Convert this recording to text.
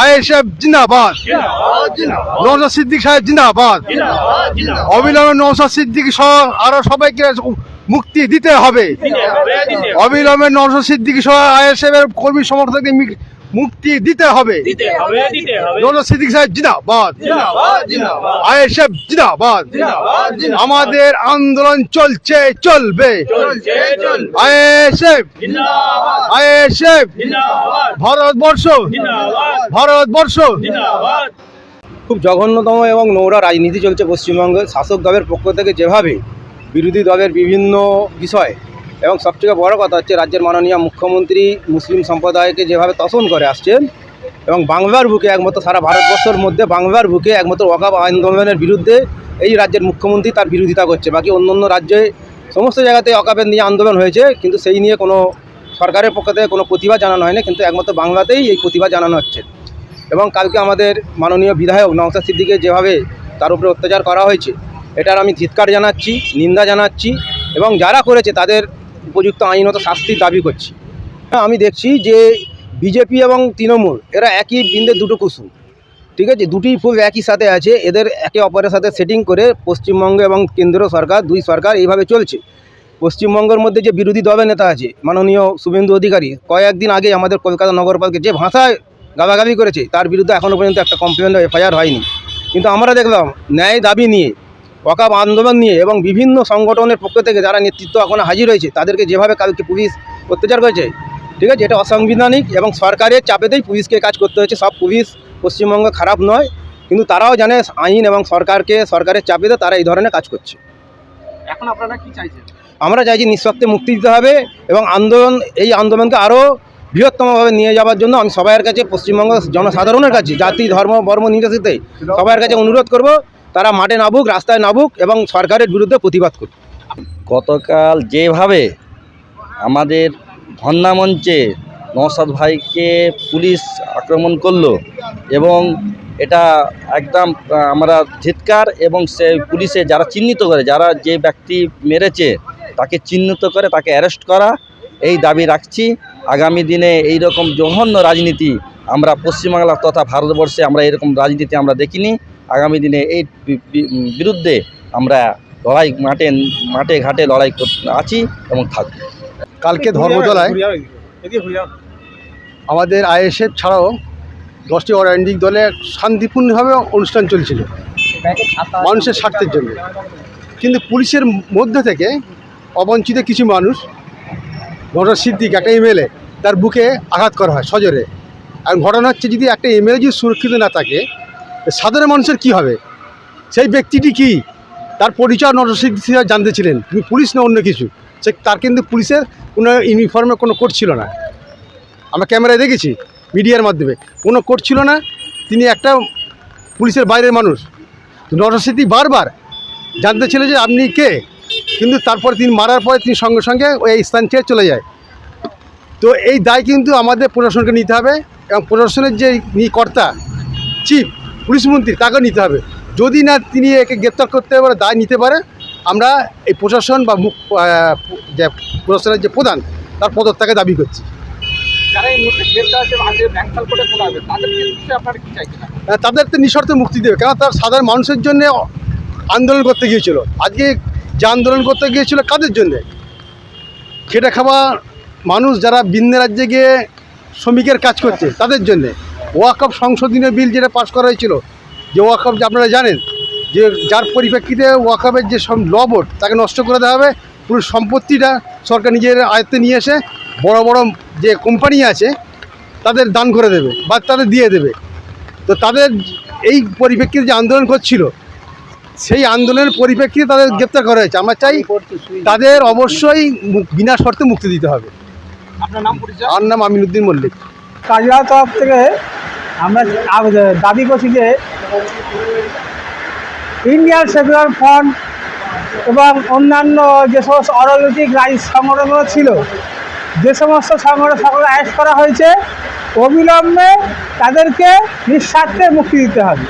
ISF জিন্দাবাদ। নওশাদ সিদ্দিক সাহেব জিন্দাবাদ। অবিলম্বে নওশাদ সিদ্দিক সহ আরও সবাইকে মুক্তি দিতে হবে। অবিলম্বে নওশাদ সিদ্দিক সহ আইএসএফ এর কর্মী সমর্থকদের মুক্তি দিতে হবে। নওশাদ সিদ্দিক সাহেব জিন্দাবাদ। আইএসএফ জিন্দাবাদ। আমাদের আন্দোলন চলছে চলবে। চলছে চলবে আইএসএফ জিন্দাবাদ। ভারতবর্ষ। ভারতবর্ষ। খুব জঘন্যতম এবং নোংরা রাজনীতি চলছে পশ্চিমবঙ্গে। শাসক দলের পক্ষ থেকে যেভাবে বিরোধী দলের বিভিন্ন বিষয় এবং সবথেকে বড় কথা হচ্ছে রাজ্যের মাননীয় মুখ্যমন্ত্রী মুসলিম সম্প্রদায়কে যেভাবে তসন করে আসছেন এবং বাংলার বুকে একমাত্র সারা ভারতবর্ষের মধ্যে বাংলার বুকে একমাত্র ওয়াকাব আন্দোলনের বিরুদ্ধে এই রাজ্যের মুখ্যমন্ত্রী তার বিরোধিতা করছে। বাকি অন্য অন্য রাজ্যে সমস্ত জায়গাতে অকাপের নিয়ে আন্দোলন হয়েছে, কিন্তু সেই নিয়ে কোনো সরকারের পক্ষ থেকে কোনো প্রতিভা জানানো হয়নি, কিন্তু একমাত্র বাংলাতেই এই প্রতিভা জানানো হচ্ছে। এবং কালকে আমাদের মাননীয় বিধায়ক নওসাদ সিদ্দিকে যেভাবে তার উপরে অত্যাচার করা হয়েছে, এটার আমি ধিৎকার জানাচ্ছি, নিন্দা জানাচ্ছি এবং যারা করেছে তাদের উপযুক্ত আইনত শাস্তির দাবি করছি। হ্যাঁ আমি দেখছি যে বিজেপি এবং তৃণমূল, এরা একই বৃন্দের দুটো কুসুম, ঠিক আছে? দুটি ফুল একই সাথে আছে, এদের একে অপরের সাথে সেটিং করে পশ্চিমবঙ্গ এবং কেন্দ্র সরকার, দুই সরকার এইভাবে চলছে। পশ্চিমবঙ্গের মধ্যে যে বিরোধী দলের নেতা আছে, মাননীয় শুভেন্দু অধিকারী, কয়েকদিন আগে আমাদের কলকাতা নগরপালকে যে ভাষায় গালাগালি করেছে। তার বিরুদ্ধে এখনও পর্যন্ত একটা কমপ্লেন এফআইআর হয়নি। কিন্তু আমরা দেখলাম ন্যায় দাবি নিয়ে ওয়াকাব আন্দোলন নিয়ে এবং বিভিন্ন সংগঠনের পক্ষ থেকে যারা নেতৃত্ব এখন হাজির হয়েছে তাদেরকে যেভাবে কালকে পুলিশ অত্যাচার করেছে ঠিক আছে এটা অসাংবিধানিক এবং সরকারের চাপেতেই পুলিশকে কাজ করতে হচ্ছে সব পুলিশ পশ্চিমবঙ্গে খারাপ নয় কিন্তু তারাও জানে আইন এবং সরকারকে সরকারের চাপেতে তারা এই ধরনের কাজ করছে। এখন আপনারা কি চাইছেন? আমরা চাইছি নিঃস্বার্থে মুক্তি দিতে হবে এবং আন্দোলন এই আন্দোলনকে আরও বৃহত্তমভাবে নিয়ে যাওয়ার জন্য আমি সবাইয়ের কাছে, পশ্চিমবঙ্গ জনসাধারণের কাছে, জাতি, ধর্ম, বর্ম, নির্দেশিতে সবাইয়ের কাছে অনুরোধ করব, তারা মাঠে নামুক, রাস্তায় নামুক এবং সরকারের বিরুদ্ধে প্রতিবাদ করুক। গতকাল যেভাবে আমাদের ধর্না মঞ্চে নওশাদ ভাইকে পুলিশ আক্রমণ করল এবং এটা একদম আমরা ধিৎকার এবং সে পুলিশে যারা চিহ্নিত করে, যারা যে ব্যক্তি মেরেছে তাকে চিহ্নিত করে তাকে অ্যারেস্ট করা, এই দাবি রাখছি। আগামী দিনে এই রকম জঘন্য রাজনীতি আমরা পশ্চিমবাংলা তথা ভারতবর্ষে আমরা এরকম রাজনীতি আমরা দেখিনি। আগামী দিনে এই বিরুদ্ধে আমরা লড়াই মাঠে মাঠে ঘাটে লড়াই আছি এবং থাকব। কালকে ধর্মতলায় আমাদের আইএসএফ ছাড়াও দশটি অরাইন্ডিক দলে শান্তিপূর্ণভাবে অনুষ্ঠান চলছিল। মানুষের স্বার্থের জন্য। কিন্তু পুলিশের মধ্যে থেকে অবঞ্চিত কিছু মানুষ নজর সিদ্দিক, একটা এমএলএ তার বুকে আঘাত করা হয় সজরে। আর ঘটনা হচ্ছে যদি একটা এমএলএ যদি সুরক্ষিত না থাকে সাধারণ মানুষের কি হবে? সেই ব্যক্তিটি কি? তার পরিচয় সাহেব জানতে ছিলেন তিনি পুলিশ না অন্য কিছু? সে তার কিন্তু পুলিশের কোনো ইউনিফর্মে কোনো কোড ছিল না। আমরা ক্যামেরায় দেখেছি মিডিয়ার মাধ্যমে, কোনো কোড ছিল না, তিনি একটা পুলিশের বাইরের মানুষ। নরসিদ্ধি বারবার জানতে ছিল যে আপনি কে? কিন্তু তারপরে তিনি মারার পরে তিনি সঙ্গে সঙ্গে ওই স্থান ছেড়ে চলে যায়। তো এই দায় কিন্তু আমাদের প্রশাসনকে নিতে হবে এবং প্রশাসনের যে কর্তা চিফ পুলিশ মন্ত্রী তাকেও নিতে হবে। যদি না তিনি একে গ্রেপ্তার করতে পারে দায় নিতে পারে আমরা এই প্রশাসন বা মুখ যে প্রশাসনের যে প্রধান তার পদত্যাগে দাবি করছি। তাদের তো নিঃশর্ত মুক্তি দেবে কেন তার সাধারণ মানুষের জন্য আন্দোলন করতে গিয়েছিল। আজকে যে আন্দোলন করতে গিয়েছিল কাদের জন্যে? খেটে খাওয়া মানুষ যারা ভিন্ন রাজ্যে গিয়ে শ্রমিকের কাজ করছে, তাদের জন্যে। ওয়াকআপ সংশোধনীয় বিল যেটা পাশ করা হয়েছিল, যে ওয়াকআপ যে আপনারা জানেন, যে যার পরিপ্রেক্ষিতে ওয়াকআপের যে সব ল বোর্ড, তাকে নষ্ট করে দেওয়া হবে। পুরো সম্পত্তিটা সরকার নিজের আয়ত্তে নিয়ে এসে বড় বড় যে কোম্পানি আছে, তাদের দান করে দেবে বা তাদের দিয়ে দেবে। তো তাদের এই পরিপ্রেক্ষিতে যে আন্দোলন করছিল সেই আন্দোলনের পরিপ্রেক্ষিতে তাদের গ্রেপ্তার করা হয়েছে। আমরা চাই তাদের অবশ্যই বিনা শর্তে মুক্তি দিতে হবে। আপনার নাম পরিচয়? আর নাম আমিনুদ্দিন মল্লিক। কাজলার তরফ থেকে আমরা দাবি করছি যে ইন্ডিয়ান সেকুলার ফ্রন্ট এবং অন্যান্য যে সমস্ত অরাজনৈতিক রাজ সংগঠনগুলো ছিল যে সমস্ত সংগঠন সকলে অ্যারেস্ট করা হয়েছে অবিলম্বে তাদেরকে নিঃস্বার্থে মুক্তি দিতে হবে।